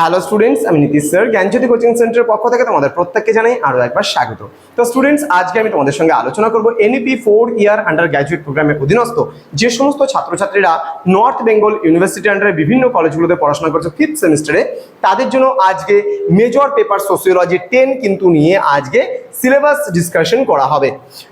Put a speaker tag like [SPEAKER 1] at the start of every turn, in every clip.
[SPEAKER 1] Hello students আমি Nitish sir. জ্ঞানজ্যোতি coaching সেন্টারের পক্ষ থেকে তোমাদের প্রত্যেককে জানাই আরও একবার স্বাগত। তো স্টুডেন্টস আজকে আমি তোমাদের সঙ্গে আলোচনা করব NEP four year undergraduate প্রোগ্রামের অধীনস্থ যে সমস্ত ছাত্রছাত্রীরা নর্থ বেঙ্গল ইউনিভার্সিটি আন্ডারে বিভিন্ন কলেজগুলোতে পড়াশোনা করছে ফিফথ সেমিস্টারে তাদের জন্য আজকে মেজর পেপার সোসিওলজি টেন কিন্তু নিয়ে আজকে সিলেবাস ডিসকাশন করা হবে।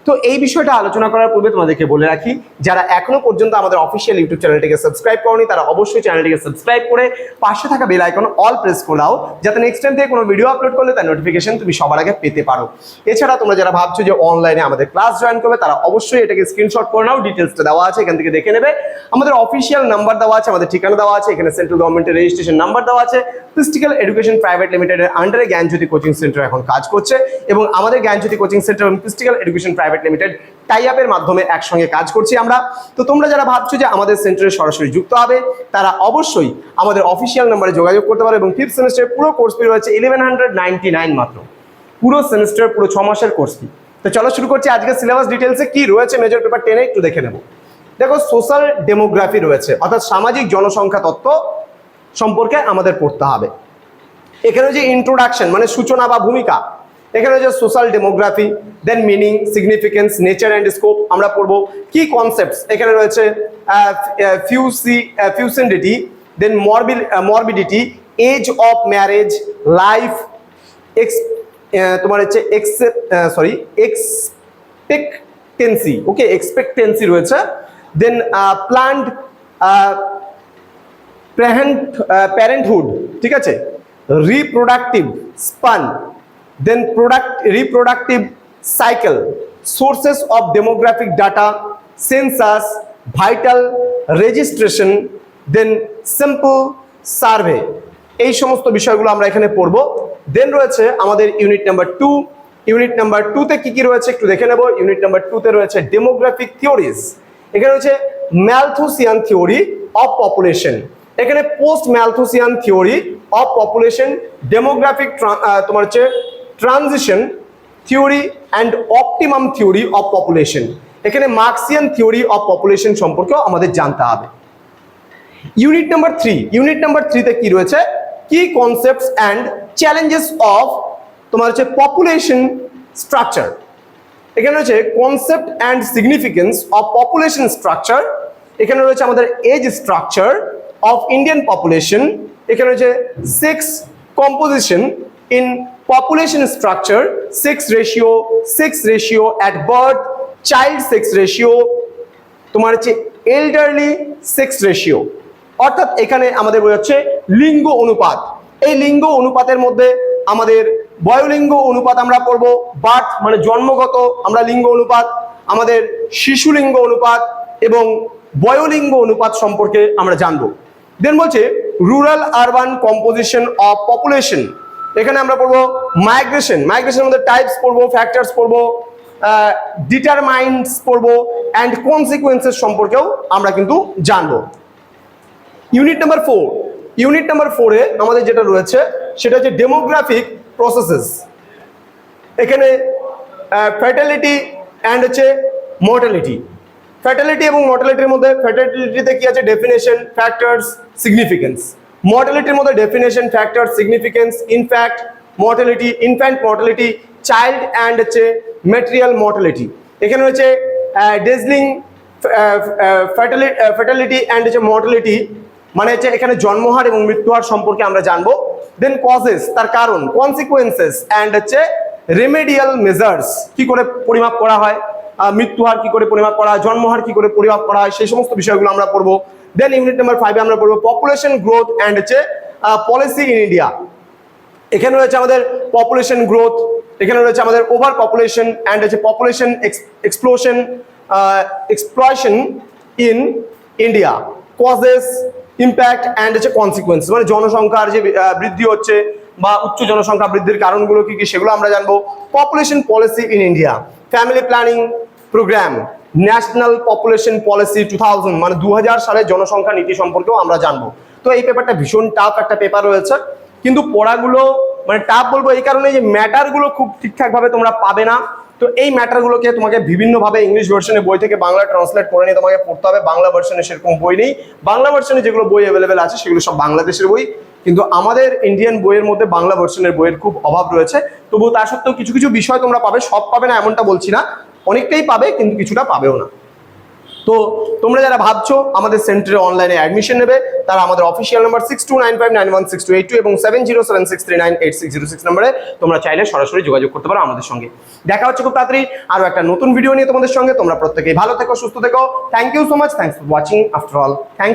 [SPEAKER 1] তো এই বিষয়টা আলোচনা করার পূর্বে তোমাদেরকে বলে রাখি, যারা এখনও পর্যন্ত আমাদের অফিসিয়াল ইউটিউব চ্যানেলটিকে সাবস্ক্রাইব করনি, তারা অবশ্যই চ্যানেলটিকে সাবস্ক্রাইব করে পাশে থাকা বেল আইকন অল প্রেস করে দাও, যাতে নেক্সট টাইম থেকে কোনো ভিডিও আপলোড করলে তার নোটিফিকেশন তুমি সবার আগে পেতে পারো। এছাড়া তোমরা যারা ভাবছ যে অনলাইনে আমাদের ক্লাস জয়েন করবে, তারা অবশ্যই এটাকে স্ক্রিনশট করে নাও ডিটেলসটা দেওয়া আছে, এখান থেকে দেখে নেবে। আমাদের অফিসিয়াল নাম্বার দেওয়া আছে, আমাদের ঠিকানা দেওয়া আছে, এখানে সেন্ট্রাল গভর্নমেন্টের রেজিস্ট্রেশন নাম্বার দেওয়া আছে। ফিজিক্যাল এডুকেশন প্রাইভেট লিমিটেডের আন্ডারে জ্ঞানজ্যোতি কোচিং সেন্টার এখন কাজ করছে এবং আমাদের জ্ঞানজ্যোতি কোচিং সেন্টার এবং physical education private limited tie আপের মাধ্যমে একসঙ্গে কাজ করছি আমরা। তো তোমরা যারা ভাবছ যে আমাদের সেন্টারে সরাসরি যুক্ত হবে, তারা অবশ্যই আমাদের অফিসিয়াল নাম্বারে যোগাযোগ করতে পারো এবং ফিফথ সেমিস্টারের পুরো কোর্স ফি রয়েছে ইলেভেন মাত্র। পুরো সেমিস্টার পুরো ছ মাসের কোর্স ফি তো চলো শুরু করছি আজকে সিলেবাস ডিটেলসে কি রয়েছে মেজর পেপার টেনে একটু দেখে নেব। দেখো সোশ্যাল ডেমোগ্রাফি রয়েছে, অর্থাৎ সামাজিক জনসংখ্যা তত্ত্ব সম্পর্কে আমাদের পড়তে হবে। এখানে যে ইন্ট্রোডাকশন মানে সূচনা বা ভূমিকা এখানে যে social demography then meaning significance nature and scope আমরা পড়ব। কি কনসেপ্টস এখানে রয়েছে ফিউসি fecundity then মরবিল morbidity age of marriage life x তোমার হচ্ছে এক্সেপ সরি এক্সপেক্টেন্সি ওকে এক্সপেক্টেন্সি রয়েছে। দেন প্লান্ট প্যারেন্ট প্যারেন্টহুড ঠিক আছে? Reproductive span then product reproductive cycle sources of demographic data census vital registration then simple survey এই সমস্ত বিষয়গুলো আমরা এখানে পড়ব। দেন রয়েছে আমাদের unit number two unit number টুতে কি কি রয়েছে একটু দেখে নেব। ইউনিট নাম্বার টুতে রয়েছে ডেমোগ্রাফিক থিওরিজ এখানে রয়েছে ম্যালথুসিয়ান থিওরি অফ পপুলেশন এখানে post Malthusian theory of population demographic তোমার হচ্ছে transition theory and optimum theory of population এখানে মার্কসিয়ান থিওরি অফ পপুলেশন সম্পর্কেও আমাদের জানতে হবে। Unit number three unit number থ্রিতে কি রয়েছে? কি কনসেপ্টস অ্যান্ড চ্যালেঞ্জেস অফ তোমার হচ্ছে পপুলেশন স্ট্রাকচার এখানে রয়েছে concept and significance of population structure এখানে রয়েছে আমাদের age structure of Indian population এখানে রয়েছে sex composition in population structure sex ratio sex ratio at birth child sex ratio তোমার হচ্ছে এল্ডারলি সেক্স রেশিও অর্থাৎ এখানে আমাদের বোঝাচ্ছে লিঙ্গ অনুপাত। এই লিঙ্গ অনুপাতের মধ্যে আমাদের বয়লিঙ্গ অনুপাত আমরা পড়ব, বার্থ মানে জন্মগত আমরা লিঙ্গ অনুপাত, আমাদের শিশু লিঙ্গ অনুপাত এবং বয়লিঙ্গ অনুপাত সম্পর্কে আমরা জানব। দেন বলছে rural urban composition of population এখানে আমরা পড়ব মাইগ্রেশন মাইগ্রেশনের মধ্যে টাইপস পড়ব ফ্যাক্টরস পড়ব ডিটারমাইন্স পড়ব অ্যান্ড কনসিকুয়েন্সেস সম্পর্কেও আমরা কিন্তু জানব। Unit number four unit number ফোরে আমাদের যেটা রয়েছে, সেটা হচ্ছে ডেমোগ্রাফিক প্রসেসেস এখানে ফ্যাটালিটি অ্যান্ড হচ্ছে মর্টালিটি ফ্যাটালিটি এবং মর্টালিটির মধ্যে ফ্যাটালিটিতে কি আছে? ডেফিনেশন ফ্যাক্টরস সিগনিফিকেন্স মর্টালিটির মধ্যে definition factor significance in fact mortality infant mortality child and হচ্ছে মেটেরিয়াল মর্টালিটি এখানে হচ্ছে ডেজলিং ফ্যাটালিটি অ্যান্ড হচ্ছে মর্টালিটি মানে হচ্ছে এখানে জন্মহার এবং মৃত্যুহার সম্পর্কে আমরা জানব। দেন কজেস তার কারণ কনসিকুয়েন্সেস অ্যান্ড হচ্ছে রেমেডিয়াল মেজার্স কি করে পরিমাপ করা হয় মৃত্যুহার কি করে পরিমাপ করা হয়, জন্মহার কি করে পরিমাপ করা হয়, সেই সমস্ত বিষয়গুলো আমরা পড়ব। দেন ইউনিট নাম্বার ফাইভে আমরা পড়ব পপুলেশন গ্রোথ অ্যান্ড হচ্ছে পলিসি ইন ইন্ডিয়া এখানে রয়েছে আমাদের পপুলেশন গ্রোথ এখানে রয়েছে আমাদের ওভার পপুলেশন অ্যান্ড হচ্ছে population explosion explosion in India causes impact and হচ্ছে কনসিকুয়েন্স মানে জনসংখ্যার যে বৃদ্ধি হচ্ছে বা উচ্চ জনসংখ্যা বৃদ্ধির কারণগুলো কি কি সেগুলো আমরা জানব। Population policy in India family planning programme national population policy two thousand মানে দু সালের জনসংখ্যা নীতি সম্পর্কেও আমরা জানব। তো এই পেপারটা ভীষণ টাফ একটা পেপার রয়েছে। কিন্তু পড়াগুলো মানে টাফ বলব এই কারণে যে ম্যাটারগুলো খুব ঠিকঠাকভাবে তোমরা পাবে না। তো এই ম্যাটারগুলোকে তোমাকে বিভিন্নভাবে ইংলিশ ভার্সনে বই থেকে বাংলা ট্রান্সলেট করে নিয়ে তোমাকে পড়তে হবে। বাংলা ভার্সনে সেরকম বই নেই। বাংলা ভার্সনে যেগুলো বই অ্যাভেলেবেল আছে, সেগুলো সব বাংলাদেশের বই। কিন্তু আমাদের ইন্ডিয়ান বইয়ের মধ্যে বাংলা ভার্সনের বইয়ের খুব অভাব রয়েছে। তবুও তা সত্ত্বেও কিছু কিছু বিষয় তোমরা পাবে, সব পাবে না এমনটা বলছি না। অনেকটাই পাবে, কিন্তু কিছুটা পাবেও না। তো তোমরা যারা ভাবছ আমাদের সেন্টারে অনলাইনে অ্যাডমিশন নেবে, তারা আমাদের official number six two nine five nine one six two eight two এবং seven zero seven six three nine eight six zero six নাম্বারে তোমরা চাইলে সরাসরি যোগাযোগ করতে পারো আমাদের সঙ্গে। দেখা হচ্ছে খুব তাড়াতাড়ি আরও একটা নতুন ভিডিও নিয়ে তোমাদের সঙ্গে। তোমরা প্রত্যেকেই ভালো থেকো, সুস্থ থেকো। Thank you so much thanks for watching after all thank you